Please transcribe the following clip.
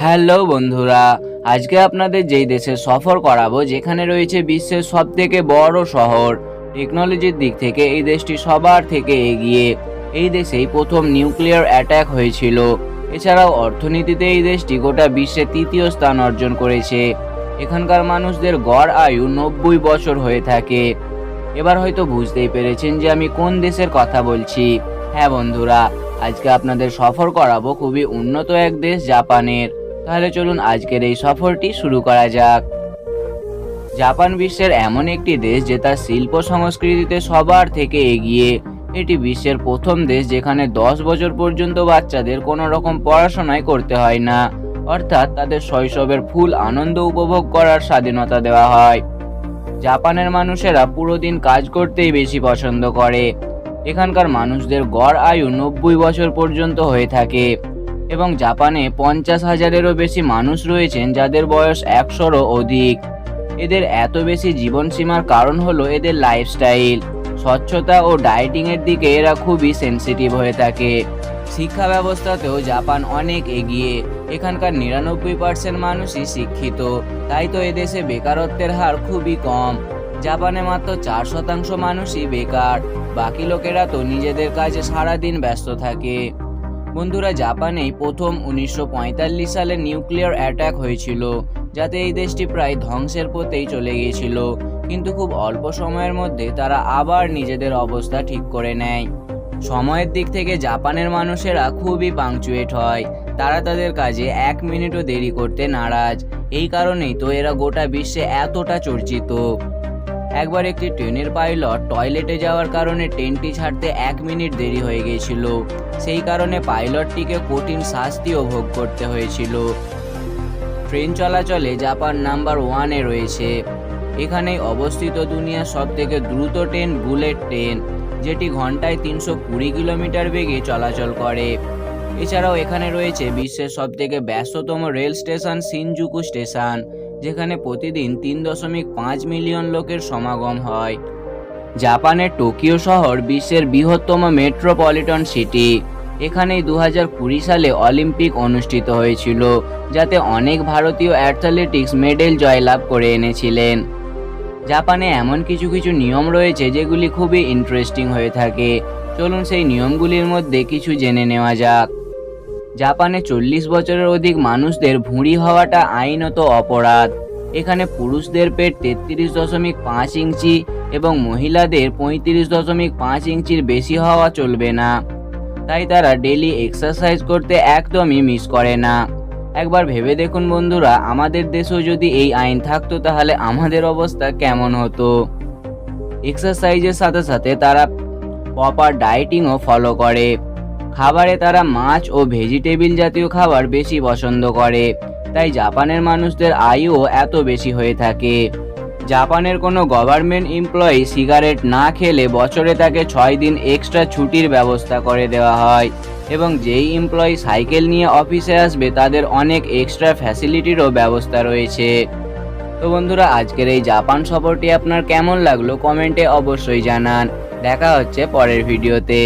Hello বন্ধুরা, আজকে আপনাদের যেই দেশে সফর করাবো, যেখানে রয়েছে বিশ্বের সব থেকে বড় শহর, টেকনোলজির দিক থেকে এই দেশটি সবার থেকে এগিয়ে। এই দেশেই প্রথম নিউক্লিয়ার অ্যাটাক হয়েছিল। এছাড়াও অর্থনীতিতে এই দেশটি গোটা বিশ্বে তৃতীয় স্থান অর্জন করেছে। এখানকার মানুষদের গড় আয়ু নব্বই বছর হয়ে থাকে। এবার হয়তো বুঝতেই পেরেছেন যে আমি কোন দেশের কথা বলছি। হ্যাঁ বন্ধুরা, আজকে আপনাদের সফর করাবো খুবই উন্নত এক দেশ জাপানের। তাহলে চলুন আজকের এই সফরটি শুরু করা যাক। জাপান বিশ্বের এমন একটি দেশ যে তার শিল্প সংস্কৃতিতে সবার থেকে এগিয়ে, এটি বিশ্বের প্রথম দেশ যেখানে দশ বছর পর্যন্ত বাচ্চাদের কোনো রকম পড়াশোনায় করতে হয় না। অর্থাৎ তাদের শৈশবের ফুল আনন্দ উপভোগ করার স্বাধীনতা দেওয়া হয়। জাপানের মানুষেরা পুরো দিন কাজ করতেই বেশি পছন্দ করে। এখানকার মানুষদের গড় আয়ু নব্বই বছর পর্যন্ত হয়ে থাকে। এবং জাপানে পঞ্চাশ হাজারেরও বেশি মানুষ রয়েছেন যাদের বয়স একশোরও অধিক। এদের এত বেশি জীবনসীমার কারণ হলো এদের লাইফস্টাইল স্বচ্ছতা ও ডায়েটিং এর দিকে এরা খুবই সেনসিটিভ হয়ে থাকে। শিক্ষা ব্যবস্থাতেও জাপান অনেক এগিয়ে। এখানকার নিরানব্বই পার্সেন্ট মানুষই শিক্ষিত। তাই তো এদেশে বেকারত্বের হার খুবই কম। জাপানে মাত্র চার শতাংশ মানুষই বেকার। বাকি লোকেরা তো নিজেদের কাজে সারাদিন ব্যস্ত থাকে। বন্ধুরা, জাপানেই প্রথম উনিশশো পঁয়তাল্লিশ সালে নিউক্লিয়ার অ্যাটাক হয়েছিল, যাতে এই দেশটি প্রায় ধ্বংসের পথেই চলে গিয়েছিল। কিন্তু খুব অল্প সময়ের মধ্যে তারা আবার নিজেদের অবস্থা ঠিক করে নেয়। সময়ের দিক থেকে জাপানের মানুষেরা খুবই পাংচুয়েট হয়। তারা তাদের কাজে এক মিনিটও দেরি করতে নারাজ। এই কারণেই তো এরা গোটা বিশ্বে এতটা চর্চিত। একবার একটি ট্রেনের পাইলট টয়লেটে যাওয়ার কারণে ট্রেনটি ছাড়তে এক মিনিট দেরি হয়ে গিয়েছিল। সেই কারণে পাইলটটিকে কঠিন শাস্তিও ভোগ করতে হয়েছিল। ট্রেন চলাচলে জাপান নাম্বার ওয়ানে রয়েছে। এখানেই অবস্থিত দুনিয়ার সব থেকে দ্রুত ট্রেন বুলেট ট্রেন, যেটি ঘন্টায় তিনশো কুড়ি কিলোমিটার বেগে চলাচল করে। এছাড়াও এখানে রয়েছে বিশ্বের সব থেকে ব্যস্ততম রেল স্টেশন সিনজুকু স্টেশন। যেখানে প্রতিদিন তিন দশমিক পাঁচ মিলিয়ন লোকের সমাগম হয়। জাপানের টোকিও শহর বিশ্বের বৃহত্তম মেট্রোপলিটন সিটি। এখানেই দু হাজার কুড়ি সালে অলিম্পিক অনুষ্ঠিত হয়েছিল, যাতে অনেক ভারতীয় অ্যাথলেটিক্স মেডেল জয়লাভ করে এনেছিলেন। জাপানে এমন কিছু কিছু নিয়ম রয়েছে যেগুলি খুবই ইন্টারেস্টিং হয়ে থাকে। চলুন সেই নিয়মগুলির মধ্যে কিছু জেনে নেওয়া যাক। জাপানে চল্লিশ বছরের অধিক মানুষদের ভুঁড়ি হওয়াটা আইনত অপরাধ। এখানে পুরুষদের পেট তেত্রিশ দশমিক পাঁচ ইঞ্চি এবং মহিলাদের পঁয়ত্রিশ দশমিক পাঁচ ইঞ্চির বেশি হওয়া চলবে না। তাই তারা ডেলি এক্সারসাইজ করতে একদমই মিস করে না। একবার ভেবে দেখুন বন্ধুরা, আমাদের দেশেও যদি এই আইন থাকতো তাহলে আমাদের অবস্থা কেমন হতো? এক্সারসাইজের সাথে সাথে তারা প্রপার ডায়েটিংও ফলো করে। খাবারে তারা মাছ ও ভেজিটেবিল জাতীয় খাবার বেশি পছন্দ করে। তাই জাপানের মানুষদের আয়ুও এত বেশি হয়ে থাকে। জাপানের কোনো গভর্নমেন্ট এমপ্লয়ি সিগারেট না খেলে বছরে তাকে ছয় দিন এক্সট্রা ছুটির ব্যবস্থা করে দেওয়া হয় এবং যেই এমপ্লয়ি সাইকেল নিয়ে অফিসে আসবে, তাদের অনেক এক্সট্রা ফ্যাসিলিটিরও ব্যবস্থা রয়েছে। তো বন্ধুরা, আজকের এই জাপান সফরটি আপনার কেমন লাগল কমেন্টে অবশ্যই জানান। দেখা হচ্ছে পরের ভিডিওতে।